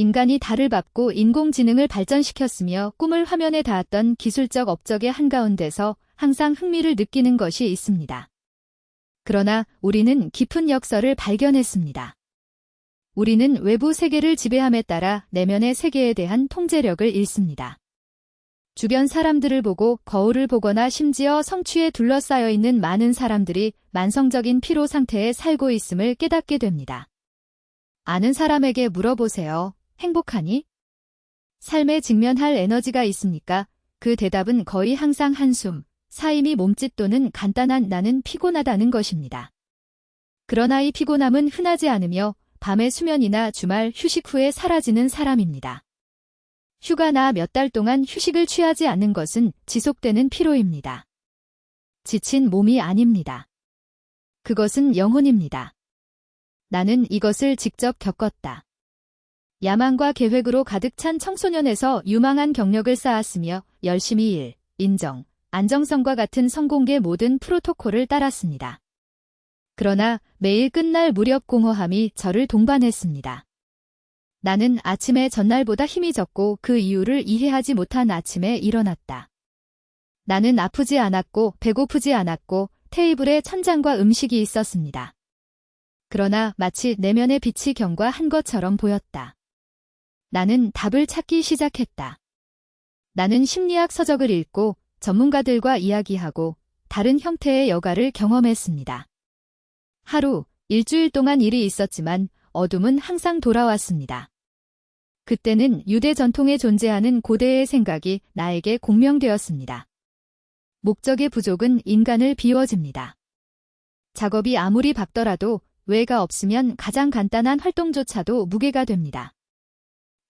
인간이 달을 밟고 인공지능을 발전시켰으며 꿈을 화면에 닿았던 기술적 업적의 한가운데서 항상 흥미를 느끼는 것이 있습니다. 그러나 우리는 깊은 역설을 발견했습니다. 우리는 외부 세계를 지배함에 따라 내면의 세계에 대한 통제력을 잃습니다. 주변 사람들을 보고 거울을 보거나 심지어 성취에 둘러싸여 있는 많은 사람들이 만성적인 피로 상태에 살고 있음을 깨닫게 됩니다. 아는 사람에게 물어보세요. 행복하니? 삶에 직면할 에너지가 있습니까? 그 대답은 거의 항상 한숨, 사임이 몸짓 또는 간단한 나는 피곤하다는 것입니다. 그러나 이 피곤함은 흔하지 않으며 밤의 수면이나 주말 휴식 후에 사라지는 사람입니다. 휴가나 몇 달 동안 휴식을 취하지 않는 것은 지속되는 피로입니다. 지친 몸이 아닙니다. 그것은 영혼입니다. 나는 이것을 직접 겪었다. 야망과 계획으로 가득 찬 청소년에서 유망한 경력을 쌓았으며 열심히 일, 인정, 안정성과 같은 성공의 모든 프로토콜을 따랐습니다. 그러나 매일 끝날 무렵 공허함이 저를 동반했습니다. 나는 아침에 전날보다 힘이 적고 그 이유를 이해하지 못한 아침에 일어났다. 나는 아프지 않았고 배고프지 않았고 테이블에 천장과 음식이 있었습니다. 그러나 마치 내면의 빛이 경과한 것처럼 보였다. 나는 답을 찾기 시작했다. 나는 심리학 서적을 읽고 전문가들과 이야기하고 다른 형태의 여가를 경험했습니다. 하루, 일주일 동안 일이 있었지만 어둠은 항상 돌아왔습니다. 그때는 유대 전통에 존재하는 고대의 생각이 나에게 공명되었습니다. 목적의 부족은 인간을 비워집니다. 작업이 아무리 박더라도 외가 없으면 가장 간단한 활동조차도 무게가 됩니다.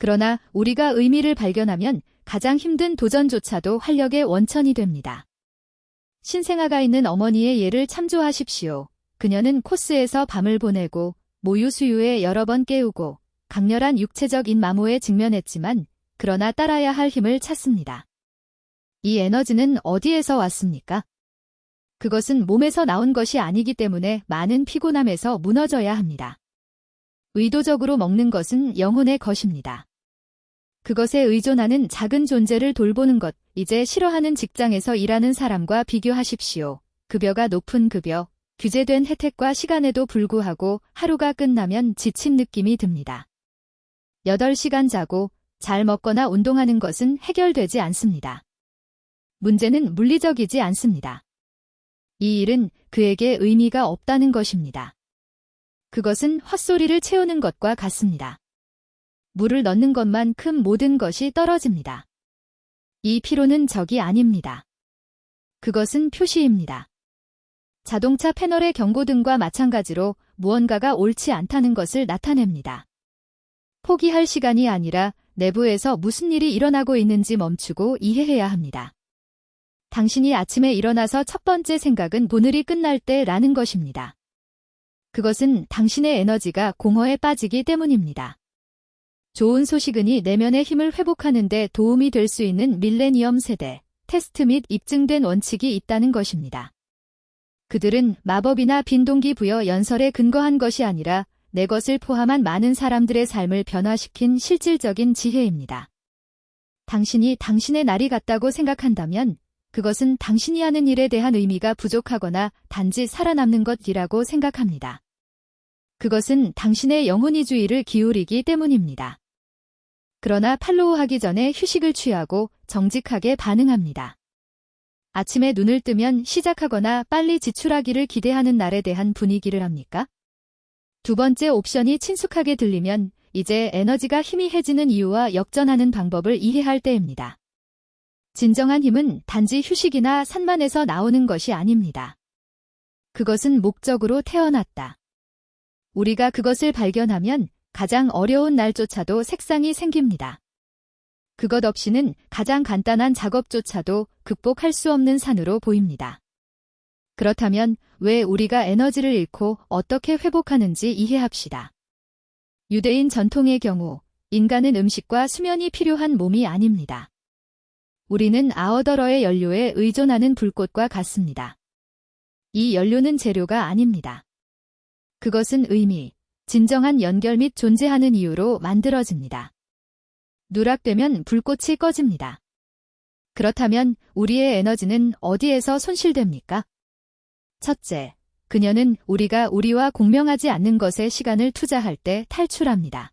그러나 우리가 의미를 발견하면 가장 힘든 도전조차도 활력의 원천이 됩니다. 신생아가 있는 어머니의 예를 참조하십시오. 그녀는 코스에서 밤을 보내고 모유 수유에 여러 번 깨우고 강렬한 육체적인 마모에 직면했지만 그러나 따라야 할 힘을 찾습니다. 이 에너지는 어디에서 왔습니까? 그것은 몸에서 나온 것이 아니기 때문에 많은 피곤함에서 무너져야 합니다. 의도적으로 먹는 것은 영혼의 것입니다. 그것에 의존하는 작은 존재를 돌보는 것, 이제 싫어하는 직장에서 일하는 사람과 비교하십시오. 급여가 높은 급여, 규제된 혜택과 시간에도 불구하고 하루가 끝나면 지친 느낌이 듭니다. 8시간 자고 잘 먹거나 운동하는 것은 해결되지 않습니다. 문제는 물리적이지 않습니다. 이 일은 그에게 의미가 없다는 것입니다. 그것은 헛소리를 채우는 것과 같습니다. 물을 넣는 것만큼 모든 것이 떨어집니다. 이 피로는 적이 아닙니다. 그것은 표시입니다. 자동차 패널의 경고등과 마찬가지로 무언가가 옳지 않다는 것을 나타냅니다. 포기할 시간이 아니라 내부에서 무슨 일이 일어나고 있는지 멈추고 이해해야 합니다. 당신이 아침에 일어나서 첫 번째 생각은 오늘이 끝날 때라는 것입니다. 그것은 당신의 에너지가 공허에 빠지기 때문입니다. 좋은 소식은이 내면의 힘을 회복하는 데 도움이 될 수 있는 밀레니엄 세대, 테스트 및 입증된 원칙이 있다는 것입니다. 그들은 마법이나 빈동기 부여 연설에 근거한 것이 아니라 내 것을 포함한 많은 사람들의 삶을 변화시킨 실질적인 지혜입니다. 당신이 당신의 날이 같다고 생각한다면 그것은 당신이 하는 일에 대한 의미가 부족하거나 단지 살아남는 것이라고 생각합니다. 그것은 당신의 영혼이 주의를 기울이기 때문입니다. 그러나 팔로우하기 전에 휴식을 취하고 정직하게 반응합니다. 아침에 눈을 뜨면 시작하거나 빨리 지출하기를 기대하는 날에 대한 분위기를 합니까? 두 번째 옵션이 친숙하게 들리면 이제 에너지가 희미해지는 이유와 역전하는 방법을 이해할 때입니다. 진정한 힘은 단지 휴식이나 산만에서 나오는 것이 아닙니다. 그것은 목적으로 태어났다. 우리가 그것을 발견하면 가장 어려운 날조차도 색상이 생깁니다. 그것 없이는 가장 간단한 작업조차도 극복할 수 없는 산으로 보입니다. 그렇다면 왜 우리가 에너지를 잃고 어떻게 회복하는지 이해합시다. 유대인 전통의 경우 인간은 음식과 수면이 필요한 몸이 아닙니다. 우리는 아어더러의 연료에 의존하는 불꽃과 같습니다. 이 연료는 재료가 아닙니다. 그것은 의미, 진정한 연결 및 존재하는 이유로 만들어집니다. 누락되면 불꽃이 꺼집니다. 그렇다면 우리의 에너지는 어디에서 손실됩니까? 첫째, 그녀는 우리가 우리와 공명하지 않는 것에 시간을 투자할 때 탈출합니다.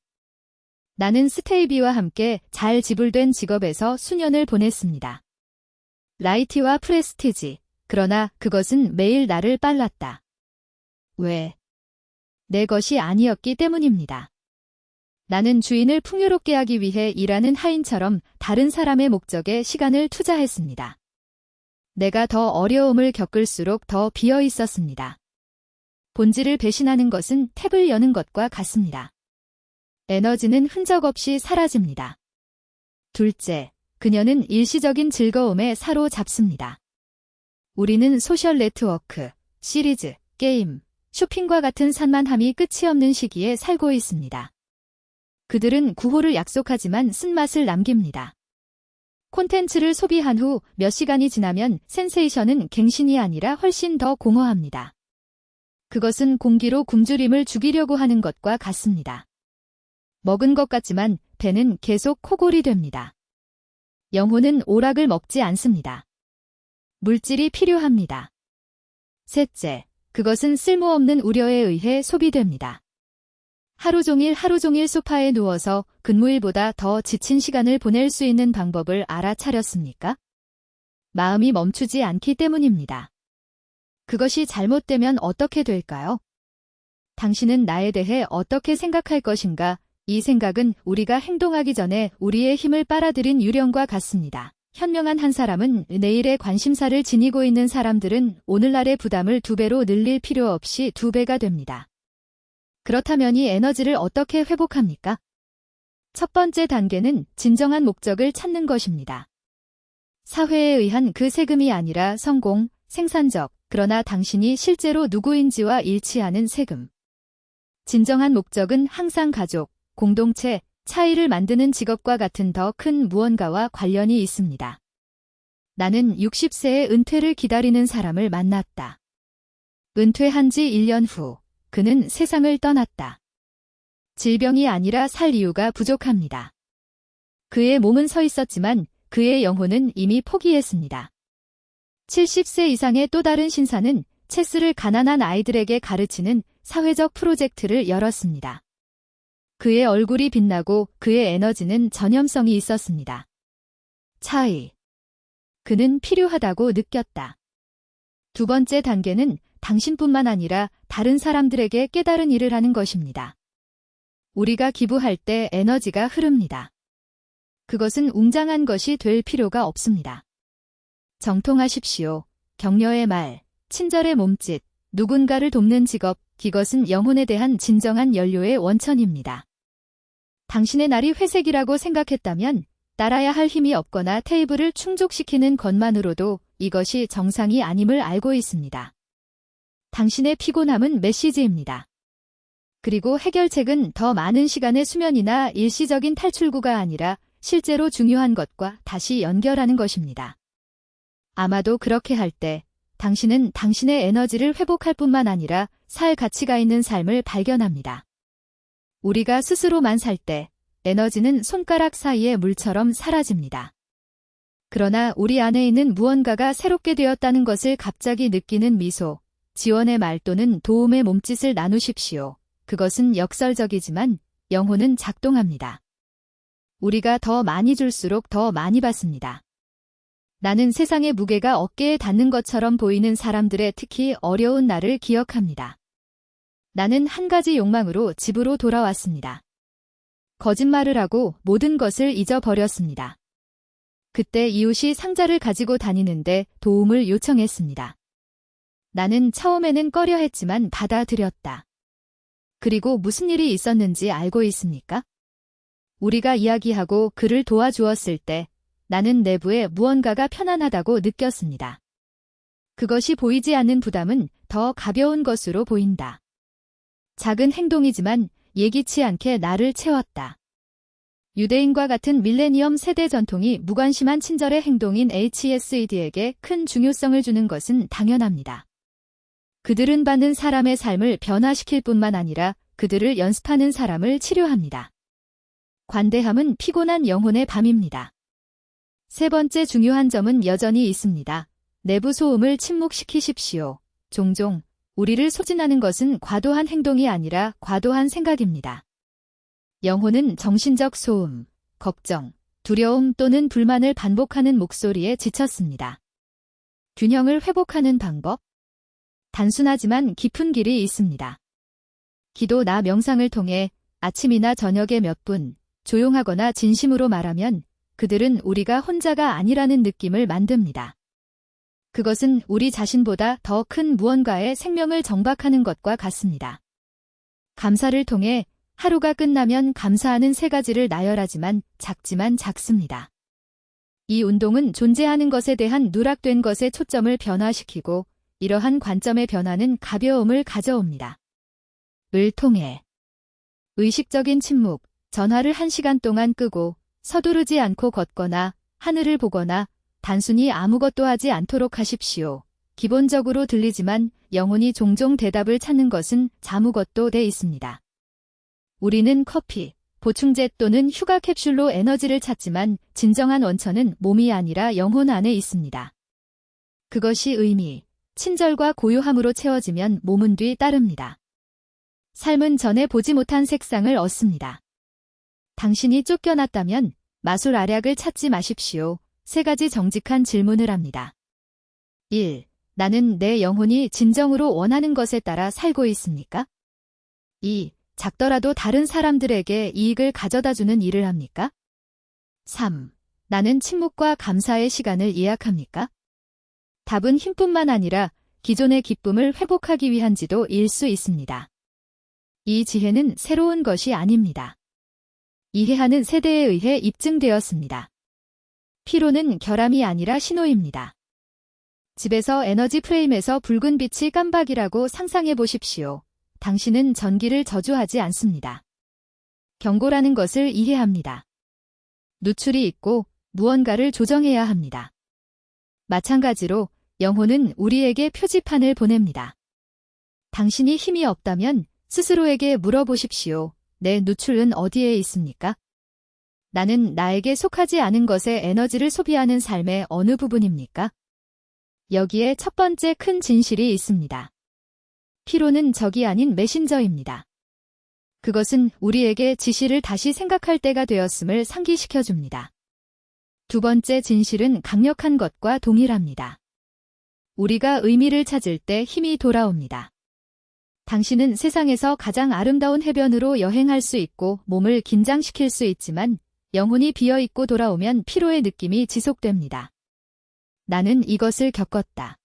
나는 스테이비와 함께 잘 지불된 직업에서 수년을 보냈습니다. 라이티와 프레스티지. 그러나 그것은 매일 나를 빨랐다. 왜? 내 것이 아니었기 때문입니다. 나는 주인을 풍요롭게 하기 위해 일하는 하인처럼 다른 사람의 목적에 시간을 투자했습니다. 내가 더 어려움을 겪을수록 더 비어 있었습니다. 본질을 배신하는 것은 탭을 여는 것과 같습니다. 에너지는 흔적 없이 사라집니다. 둘째, 그녀는 일시적인 즐거움에 사로잡습니다. 우리는 소셜 네트워크, 시리즈, 게임, 쇼핑과 같은 산만함이 끝이 없는 시기에 살고 있습니다. 그들은 구호를 약속하지만 쓴맛을 남깁니다. 콘텐츠를 소비한 후 몇 시간이 지나면 센세이션은 갱신이 아니라 훨씬 더 공허합니다. 그것은 공기로 굶주림을 죽이려고 하는 것과 같습니다. 먹은 것 같지만 배는 계속 코골이 됩니다. 영혼은 오락을 먹지 않습니다. 물질이 필요합니다. 셋째, 그것은 쓸모없는 우려에 의해 소비됩니다. 하루 종일 하루 종일 소파에 누워서 근무일보다 더 지친 시간을 보낼 수 있는 방법을 알아차렸습니까? 마음이 멈추지 않기 때문입니다. 그것이 잘못되면 어떻게 될까요? 당신은 나에 대해 어떻게 생각할 것인가? 이 생각은 우리가 행동하기 전에 우리의 힘을 빨아들인 유령과 같습니다. 현명한 한 사람은 내일의 관심사를 지니고 있는 사람들은 오늘날의 부담을 두 배로 늘릴 필요 없이 두 배가 됩니다. 그렇다면 이 에너지를 어떻게 회복합니까? 첫 번째 단계는 진정한 목적을 찾는 것입니다. 사회에 의한 그 세금이 아니라 성공, 생산적, 그러나 당신이 실제로 누구인지와 일치하는 세금. 진정한 목적은 항상 가족, 공동체, 차이를 만드는 직업과 같은 더 큰 무언가와 관련이 있습니다. 나는 60세의 은퇴를 기다리는 사람을 만났다. 은퇴한 지 1년 후, 그는 세상을 떠났다. 질병이 아니라 살 이유가 부족합니다. 그의 몸은 서 있었지만 그의 영혼은 이미 포기했습니다. 70세 이상의 또 다른 신사는 체스를 가난한 아이들에게 가르치는 사회적 프로젝트를 열었습니다. 그의 얼굴이 빛나고 그의 에너지는 전염성이 있었습니다. 차이. 그는 필요하다고 느꼈다. 두 번째 단계는 당신뿐만 아니라 다른 사람들에게 깨달은 일을 하는 것입니다. 우리가 기부할 때 에너지가 흐릅니다. 그것은 웅장한 것이 될 필요가 없습니다. 정통하십시오. 격려의 말, 친절의 몸짓, 누군가를 돕는 직업, 이것은 영혼에 대한 진정한 연료의 원천입니다. 당신의 날이 회색이라고 생각했다면 따라야 할 힘이 없거나 테이블을 충족시키는 것만으로도 이것이 정상이 아님을 알고 있습니다. 당신의 피곤함은 메시지입니다. 그리고 해결책은 더 많은 시간의 수면이나 일시적인 탈출구가 아니라 실제로 중요한 것과 다시 연결하는 것입니다. 아마도 그렇게 할 때 당신은 당신의 에너지를 회복할 뿐만 아니라 살 가치가 있는 삶을 발견합니다. 우리가 스스로만 살 때 에너지는 손가락 사이의 물처럼 사라집니다. 그러나 우리 안에 있는 무언가가 새롭게 되었다는 것을 갑자기 느끼는 미소, 지원의 말 또는 도움의 몸짓을 나누십시오. 그것은 역설적이지만 영혼은 작동합니다. 우리가 더 많이 줄수록 더 많이 받습니다. 나는 세상의 무게가 어깨에 닿는 것처럼 보이는 사람들의 특히 어려운 날을 기억합니다. 나는 한 가지 욕망으로 집으로 돌아왔습니다. 거짓말을 하고 모든 것을 잊어버렸습니다. 그때 이웃이 상자를 가지고 다니는데 도움을 요청했습니다. 나는 처음에는 꺼려 했지만 받아들였다. 그리고 무슨 일이 있었는지 알고 있습니까? 우리가 이야기하고 그를 도와주었을 때 나는 내부에 무언가가 편안하다고 느꼈습니다. 그것이 보이지 않는 부담은 더 가벼운 것으로 보인다. 작은 행동이지만 예기치 않게 나를 채웠다. 유대인과 같은 밀레니엄 세대 전통이 무관심한 친절의 행동인 HSED에게 큰 중요성을 주는 것은 당연합니다. 그들은 받는 사람의 삶을 변화시킬 뿐만 아니라 그들을 연습하는 사람을 치료합니다. 관대함은 피곤한 영혼의 밤입니다. 세 번째 중요한 점은 여전히 있습니다. 내부 소음을 침묵시키십시오. 종종 우리를 소진하는 것은 과도한 행동이 아니라 과도한 생각입니다. 영혼은 정신적 소음, 걱정, 두려움 또는 불만을 반복하는 목소리에 지쳤습니다. 균형을 회복하는 방법? 단순하지만 깊은 길이 있습니다. 기도나 명상을 통해 아침이나 저녁에 몇 분, 조용하거나 진심으로 말하면 그들은 우리가 혼자가 아니라는 느낌을 만듭니다. 그것은 우리 자신보다 더 큰 무언가의 생명을 정박하는 것과 같습니다. 감사를 통해 하루가 끝나면 감사하는 세 가지를 나열하지만 작지만 작습니다. 이 운동은 존재하는 것에 대한 누락된 것의 초점을 변화시키고 이러한 관점의 변화는 가벼움을 가져옵니다. 을 통해 의식적인 침묵, 전화를 한 시간 동안 끄고 서두르지 않고 걷거나 하늘을 보거나 단순히 아무것도 하지 않도록 하십시오. 기본적으로 들리지만 영혼이 종종 대답을 찾는 것은 자무것도 돼 있습니다. 우리는 커피, 보충제 또는 휴가 캡슐로 에너지를 찾지만 진정한 원천은 몸이 아니라 영혼 안에 있습니다. 그것이 의미, 친절과 고요함으로 채워지면 몸은 뒤 따릅니다. 삶은 전에 보지 못한 색상을 얻습니다. 당신이 쫓겨났다면 마술 알약을 찾지 마십시오. 세 가지 정직한 질문을 합니다. 1. 나는 내 영혼이 진정으로 원하는 것에 따라 살고 있습니까? 2. 작더라도 다른 사람들에게 이익을 가져다 주는 일을 합니까? 3. 나는 침묵과 감사의 시간을 예약합니까? 답은 힘뿐만 아니라 기존의 기쁨을 회복하기 위한지도 일 수 있습니다. 이 지혜는 새로운 것이 아닙니다. 이해하는 세대에 의해 입증되었습니다. 피로는 결함이 아니라 신호입니다. 집에서 에너지 프레임에서 붉은 빛이 깜박이라고 상상해 보십시오. 당신은 전기를 저주하지 않습니다. 경고라는 것을 이해합니다. 누출이 있고 무언가를 조정해야 합니다. 마찬가지로 영혼은 우리에게 표지판을 보냅니다. 당신이 힘이 없다면 스스로에게 물어보십시오. 내 누출은 어디에 있습니까? 나는 나에게 속하지 않은 것에 에너지를 소비하는 삶의 어느 부분입니까? 여기에 첫 번째 큰 진실이 있습니다. 피로는 적이 아닌 메신저입니다. 그것은 우리에게 지시를 다시 생각할 때가 되었음을 상기시켜 줍니다. 두 번째 진실은 강력한 것과 동일합니다. 우리가 의미를 찾을 때 힘이 돌아옵니다. 당신은 세상에서 가장 아름다운 해변으로 여행할 수 있고 몸을 긴장시킬 수 있지만 영혼이 비어있고 돌아오면 피로의 느낌이 지속됩니다. 나는 이것을 겪었다.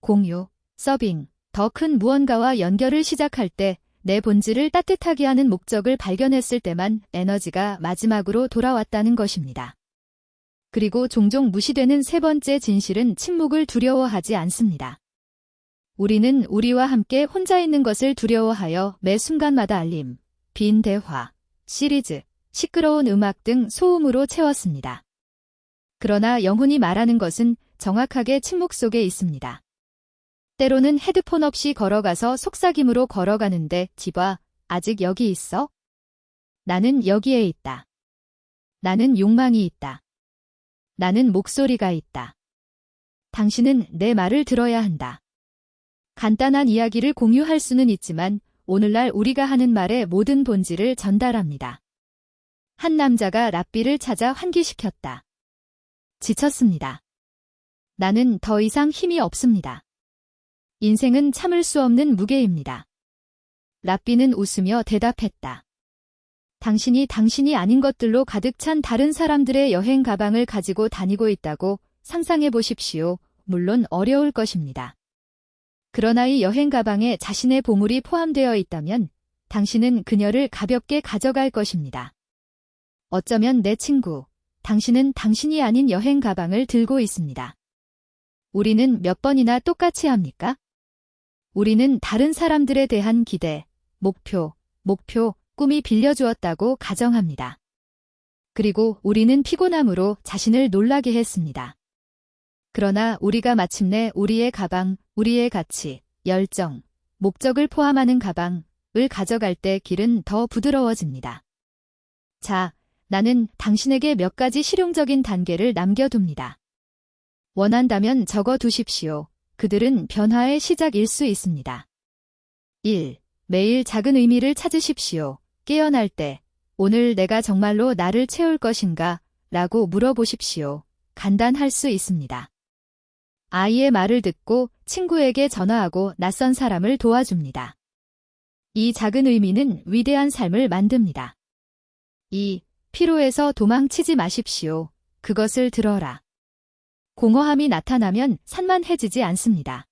공유, 서빙, 더 큰 무언가와 연결을 시작할 때 내 본질을 따뜻하게 하는 목적을 발견했을 때만 에너지가 마지막으로 돌아왔다는 것입니다. 그리고 종종 무시되는 세 번째 진실은 침묵을 두려워하지 않습니다. 우리는 우리와 함께 혼자 있는 것을 두려워하여 매 순간마다 알림, 빈 대화, 시리즈, 시끄러운 음악 등 소음으로 채웠습니다. 그러나 영혼이 말하는 것은 정확하게 침묵 속에 있습니다. 때로는 헤드폰 없이 걸어가서 속삭임으로 걸어가는데 집아, 아직 여기 있어? 나는 여기에 있다. 나는 욕망이 있다. 나는 목소리가 있다. 당신은 내 말을 들어야 한다. 간단한 이야기를 공유할 수는 있지만 오늘날 우리가 하는 말의 모든 본질을 전달합니다. 한 남자가 랍비를 찾아 환기시켰다. 지쳤습니다. 나는 더 이상 힘이 없습니다. 인생은 참을 수 없는 무게입니다. 랍비는 웃으며 대답했다. 당신이 당신이 아닌 것들로 가득 찬 다른 사람들의 여행 가방을 가지고 다니고 있다고 상상해 보십시오. 물론 어려울 것입니다. 그러나 이 여행 가방에 자신의 보물이 포함되어 있다면 당신은 그녀를 가볍게 가져갈 것입니다. 어쩌면 내 친구, 당신은 당신이 아닌 여행 가방을 들고 있습니다. 우리는 몇 번이나 똑같이 합니까? 우리는 다른 사람들에 대한 기대, 목표, 목표, 꿈이 빌려주었다고 가정합니다. 그리고 우리는 피곤함으로 자신을 놀라게 했습니다. 그러나 우리가 마침내 우리의 가방, 우리의 가치, 열정, 목적을 포함하는 가방을 가져갈 때 길은 더 부드러워집니다. 자, 나는 당신에게 몇 가지 실용적인 단계를 남겨둡니다. 원한다면 적어 두십시오. 그들은 변화의 시작일 수 있습니다. 1. 매일 작은 의미를 찾으십시오. 깨어날 때, 오늘 내가 정말로 나를 채울 것인가? 라고 물어보십시오. 간단할 수 있습니다. 아이의 말을 듣고 친구에게 전화하고 낯선 사람을 도와줍니다. 이 작은 의미는 위대한 삶을 만듭니다. 2. 피로에서 도망치지 마십시오. 그것을 들어라. 공허함이 나타나면 산만해지지 않습니다.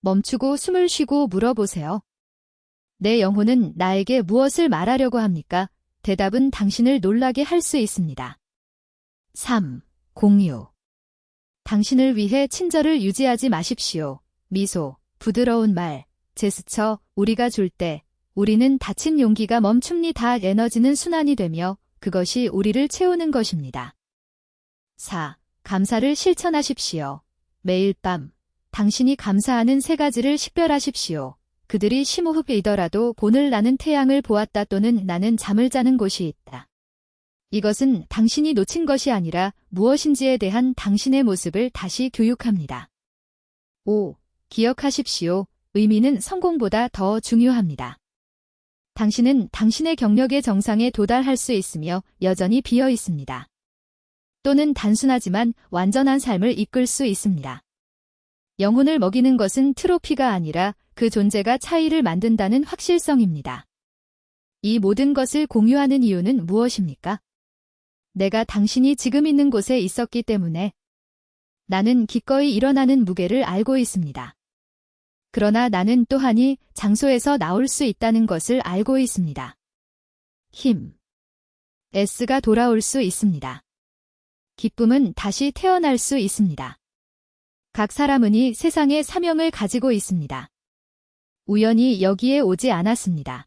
멈추고 숨을 쉬고 물어보세요. 내 영혼은 나에게 무엇을 말하려고 합니까? 대답은 당신을 놀라게 할 수 있습니다. 3. 공유. 당신을 위해 친절을 유지하지 마십시오. 미소, 부드러운 말, 제스처, 우리가 줄 때, 우리는 다친 용기가 멈춥니다. 에너지는 순환이 되며 그것이 우리를 채우는 것입니다. 4. 감사를 실천하십시오. 매일 밤, 당신이 감사하는 세 가지를 식별하십시오. 그들이 심호흡이더라도 오늘 나는 태양을 보았다 또는 나는 잠을 자는 곳이 있다. 이것은 당신이 놓친 것이 아니라 무엇인지에 대한 당신의 모습을 다시 교육합니다. 5. 기억하십시오. 의미는 성공보다 더 중요합니다. 당신은 당신의 경력의 정상에 도달할 수 있으며 여전히 비어 있습니다. 또는 단순하지만 완전한 삶을 이끌 수 있습니다. 영혼을 먹이는 것은 트로피가 아니라 그 존재가 차이를 만든다는 확실성입니다. 이 모든 것을 공유하는 이유는 무엇입니까? 내가 당신이 지금 있는 곳에 있었기 때문에 나는 기꺼이 일어나는 무게를 알고 있습니다. 그러나 나는 또한이 장소에서 나올 수 있다는 것을 알고 있습니다. 힘. S가 돌아올 수 있습니다. 기쁨은 다시 태어날 수 있습니다. 각 사람은 이 세상의 사명을 가지고 있습니다. 우연히 여기에 오지 않았습니다.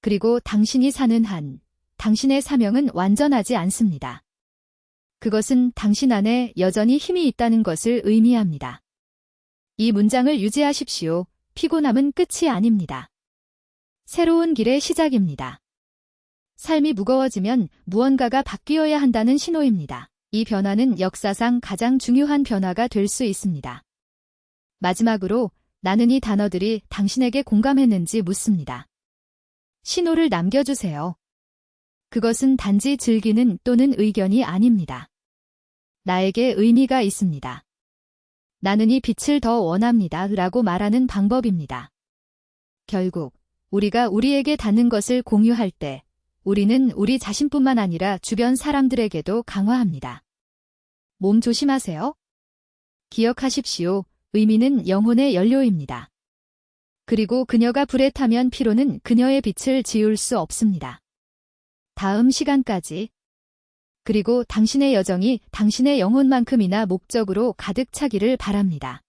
그리고 당신이 사는 한, 당신의 사명은 완전하지 않습니다. 그것은 당신 안에 여전히 힘이 있다는 것을 의미합니다. 이 문장을 유지하십시오. 피곤함은 끝이 아닙니다. 새로운 길의 시작입니다. 삶이 무거워지면 무언가가 바뀌어야 한다는 신호입니다. 이 변화는 역사상 가장 중요한 변화가 될 수 있습니다. 마지막으로 나는 이 단어들이 당신에게 공감했는지 묻습니다. 신호를 남겨주세요. 그것은 단지 즐기는 또는 의견이 아닙니다. 나에게 의미가 있습니다. 나는 이 빛을 더 원합니다. 라고 말하는 방법입니다. 결국, 우리가 우리에게 닿는 것을 공유할 때, 우리는 우리 자신뿐만 아니라 주변 사람들에게도 강화합니다. 몸 조심하세요. 기억하십시오. 의미는 영혼의 연료입니다. 그리고 그녀가 불에 타면 피로는 그녀의 빛을 지울 수 없습니다. 다음 시간까지. 그리고 당신의 여정이 당신의 영혼만큼이나 목적으로 가득 차기를 바랍니다.